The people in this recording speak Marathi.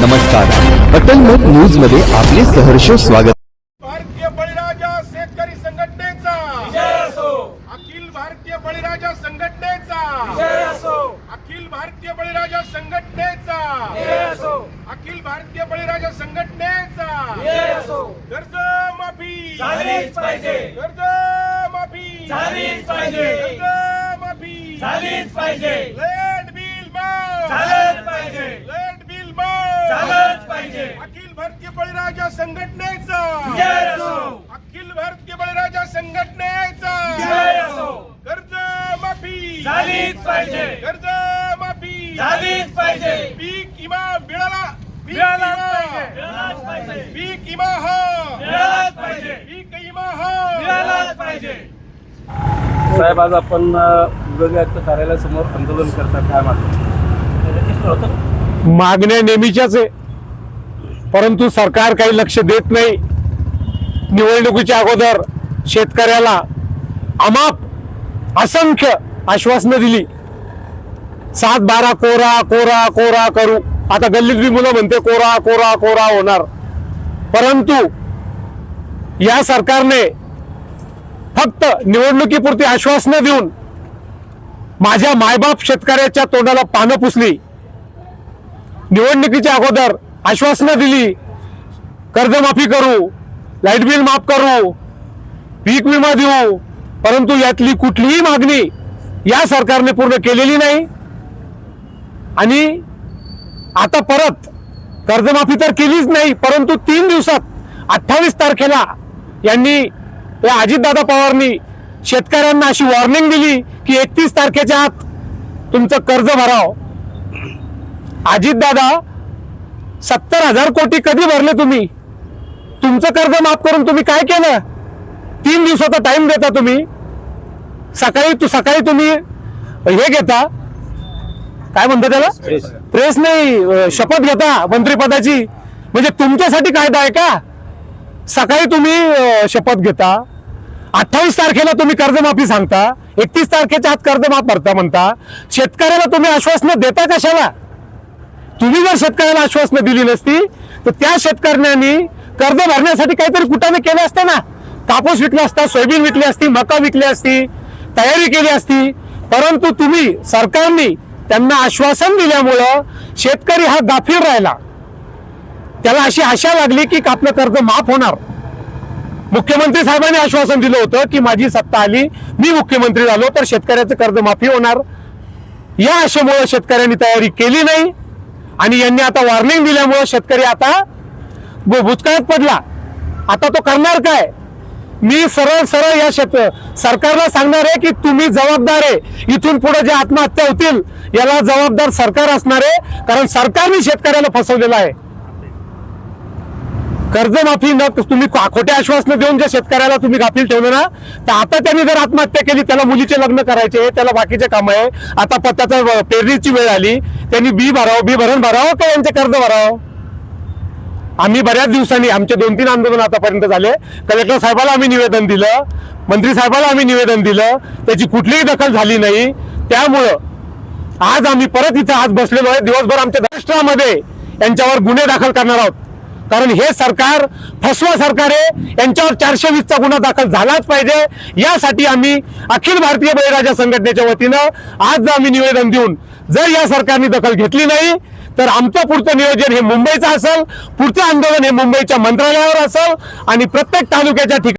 नमस्कार. अटल मत न्यूजमध्ये आपले सहर्ष स्वागत. भारतीय बळीराजा शेतकरी संघटनेचा. अखिल भारतीय बळीराजा संघटनेचा. अखिल भारतीय बळीराजा संघटनेचा. अखिल भारतीय बळीराजा संघटनेचा. कर्ज माफी झालीच पाहिजे. कर्ज माफी झालीच पाहिजे. कर्ज माफी झालीच पाहिजे लेट बिल माफ झालंच पाहिजे. लेट बिल माफ झालंच पाहिजे. अखिल भारतीय बळीराजा संघटनेचा जय असो. अखिल भारतीय बळीराजा संघटनेचा जय असो. कर्ज माफी झालीच पाहिजे. कर्ज माफी झालीच पाहिजे. पीक विमा मिळाला पीक विमा. पाहिजे. पीक हा पाहिजे. पीक विमा हा मिळालाच पाहिजे साहेब आज आपण विभागीय आयुक्त कार्यालयासमोर आंदोलन करता काय मागणी मागण्या नेहमीच्याच आहे परंतु सरकार काही लक्ष देत नाही. निवडणुकीच्या अगोदर शेतकऱ्याला अमाप असंख्य आश्वासनं दिली. सात बारा कोरा कोरा कोरा करू. आता गल्लीत बी मुलं म्हणते कोरा कोरा कोरा होणार. परंतु या सरकारने फक्त निवडणुकीपुरती आश्वासनं देऊन माझ्या मायबाप शेतकऱ्याच्या तोंडाला पानं पुसली. निवडणुकीच्या अगोदर आश्वासनं दिली. कर्जमाफी करू. लाइट बिल माफ करू. पीक विमा देऊ. परंतु यातली कुठलीही मागणी या सरकारने पूर्ण केलेली नाही. आणि आता परत कर्जमाफी तर केलीच नाही परंतु तीन दिवसात अठ्ठावीस तारखेला यांनी या अजितदादा पवारनी शेतकऱ्यांना अशी वॉर्निंग दिली की एकतीस तारखेच्या आत तुमचं कर्ज भराव. अजितदादा सत्तर हजार कोटी कधी भरले तुम्ही? तुमचं कर्ज माफ करून तुम्ही काय केलं? तीन दिवसाचा टाइम देता तुम्ही. सकाळी तू सकाळी तुम्ही हे घेता. काय म्हणता त्याला? प्रेस नाही शपथ घेता मंत्रिपदाची. म्हणजे तुमच्यासाठी कायदा आहे का? सकाळी तुम्ही शपथ घेता. अठ्ठावीस तारखेला तुम्ही कर्जमाफी सांगता. एकतीस तारखेच्या आत कर्जमाफ भरता म्हणता. शेतकऱ्याला तुम्ही आश्वासनं देता कशाला? तुम्ही जर शेतकऱ्याला आश्वासनं दिली नसती तर त्या शेतकऱ्यांनी कर्ज भरण्यासाठी काहीतरी कुठाने केले असते ना. कापूस विकला असता सोयाबीन विकली असती मका विकली असती तयारी केली असती. परंतु तुम्ही सरकारने त्यांना आश्वासन दिल्यामुळं शेतकरी हा गाफील राहिला. त्याला अशी आशा लागली की आपलं कर्ज माफ होणार. मुख्यमंत्री साहेबांनी आश्वासन दिलं होतं की माझी सत्ता आली मी मुख्यमंत्री झालो तर शेतकऱ्याचं कर्ज माफी होणार. या आशेमुळे शेतकऱ्यांनी तयारी केली नाही. आणि यांनी आता वॉर्निंग दिल्यामुळे शेतकरी आता भु- भुचकाळात पडला. आता तो करणार काय? मी सरळ सरळ या शेत सरकारला सांगणार आहे की तुम्ही जबाबदार आहे. इथून पुढे जे आत्महत्या होतील याला जबाबदार सरकार असणार आहे. कारण सरकारने शेतकऱ्याला फसवलेलं आहे. कर्जमाफी न तुम्ही खोटे आश्वासनं देऊन जे शेतकऱ्याला तुम्ही गाफील ठेवलं ना तर आता त्यांनी जर आत्महत्या केली त्याला मुलीचे लग्न करायचे त्याला बाकीचे काम आहे. आता पत्त्याचा पेरणीची वेळ आली. त्यांनी बी भरावं बी भरण भरावं का यांचे कर्ज भरावं? आम्ही बऱ्याच दिवसांनी आमचे दोन तीन आंदोलन आतापर्यंत झाले. कलेक्टर साहेबाला आम्ही निवेदन दिलं. मंत्री साहेबाला आम्ही निवेदन दिलं. त्याची कुठलीही दखल झाली नाही. त्यामुळं आज आम्ही परत इथं आज बसलेलो आहे. दिवसभर आमच्या राष्ट्रामध्ये यांच्यावर गुन्हे दाखल करणार आहोत. कारण हे सरकार फसवा सरकार आहे. यांच्यावर चारशे वीसचा गुन्हा दाखल झालाच पाहिजे. यासाठी आम्ही अखिल भारतीय बळीराजा संघटनेच्या वतीनं आज आम्ही निवेदन देऊन जर या सरकारने दखल घेतली नाही तर आमचं पुढचं नियोजन हे मुंबईचं असेल पुढचं आंदोलन हे मुंबईच्या मंत्रालयावर असेल आणि प्रत्येक तालुक्याच्या ठिकाणी